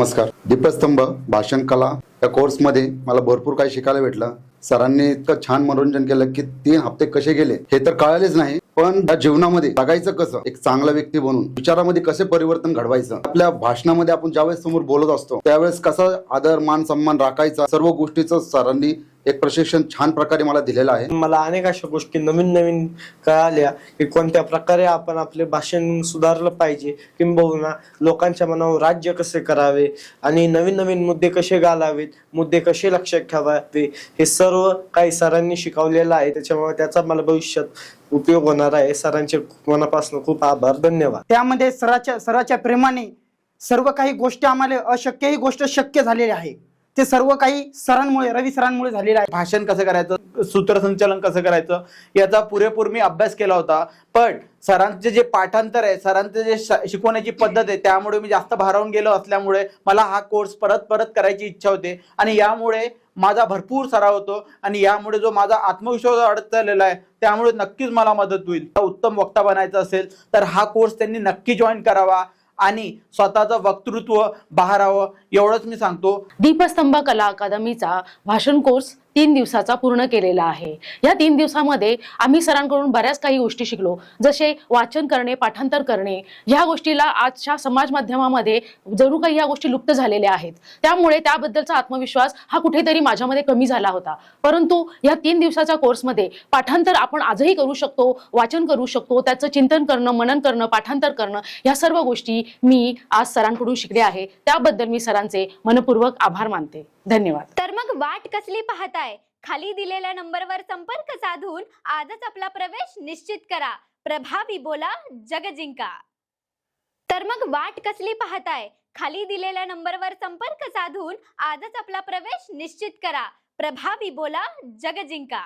नमस्कार. दीपस्तंभ भाषण कला या कोर्समध्ये मला भरपूर काही शिकायला भेटलं. सरांनी इतकं छान मनोरंजन केलं की तीन हप्ते कसे गेले हे तर कळालेच नाही पण त्या जीवनामध्ये जगायचं कसं एक चांगला व्यक्ती बनून विचारामध्ये कसे परिवर्तन घडवायचं आपल्या भाषणामध्ये आपण ज्यावेळेस समोर बोलत असतो त्यावेळेस कसा आदर मान सन्मान राखायचा सर्व गोष्टीचं सरांनी एक प्रशिक्षण छान प्रकारे मला दिलेलं आहे. मला अनेक अशा गोष्टी नवीन नवीन कळाल्या की कोणत्या प्रकारे आपण आपले भाषण सुधारलं पाहिजे किंबहुना लोकांच्या मनावर राज्य कसे करावे आणि नवीन नवीन मुद्दे कसे घालावेत मुद्दे कसे लक्षात ठेवावे? हे सर्व काही सरांनी शिकवलेलं आहे. त्याच्यामुळे त्याचा मला भविष्यात उपयोग होणार आहे. सरांचे मनापासून खूप आभार. धन्यवाद. त्यामध्ये सराच्या सराच्या प्रेमाने सर्व काही गोष्टी आम्हाला अशक्यही गोष्ट शक्य झालेली आहे. ते सर्व काही सरांमुळे रवी सरांमुळे झालेलं आहे. भाषण कसं करायचं? सूत्रसंचालन कसं करायचं? याचा पुरेपूर मी अभ्यास केला होता. पण सरांचे जे पाठांतर आहे सरांचे जे शिकवण्याची पद्धत आहे त्यामुळे मी जास्त भारावून गेलो असल्यामुळे मला हा कोर्स परत परत करायची इच्छा होते. आणि यामुळे माझा भरपूर सराव होतो आणि यामुळे जो माझा आत्मविश्वास वाढत चाललेला आहे त्यामुळे नक्कीच मला मदत होईल. उत्तम वक्ता बनायचं असेल तर हा कोर्स त्यांनी नक्की जॉईन करावा. आणि स्वतःचं वक्तृत्व बहारावं एवढंच मी सांगतो. दीपस्तंभ कला अकादमीचा भाषण कोर्स तीन दिवसाचा पूर्ण केलेला आहे. या तीन दिवसामध्ये आम्ही सरांकडून बऱ्याच काही गोष्टी शिकलो. जसे वाचन करणे पाठांतर करणे ह्या गोष्टीला आजच्या समाज माध्यमामध्ये जणू काही ह्या गोष्टी लुप्त झालेल्या आहेत. त्यामुळे त्याबद्दलचा आत्मविश्वास हा कुठेतरी माझ्यामध्ये कमी झाला होता. परंतु या तीन दिवसाच्या कोर्समध्ये पाठांतर आपण आजही करू शकतो वाचन करू शकतो त्याचं चिंतन करणं मनन करणं पाठांतर करणं ह्या सर्व गोष्टी मी आज सरांकडून शिकले आहे. त्याबद्दल मी सरांचे मनपूर्वक आभार मानते. धन्यवाद. तर मग वाट कसली पाहताय? खाली दिलेल्या नंबरवर संपर्क साधून आजच आपला प्रवेश निश्चित करा. प्रभावी बोला जग जिंका तर मग वाट कसली पाहताय? खाली दिलेल्या नंबरवर संपर्क साधून आजच आपला प्रवेश निश्चित करा. प्रभावी बोला जग जिंका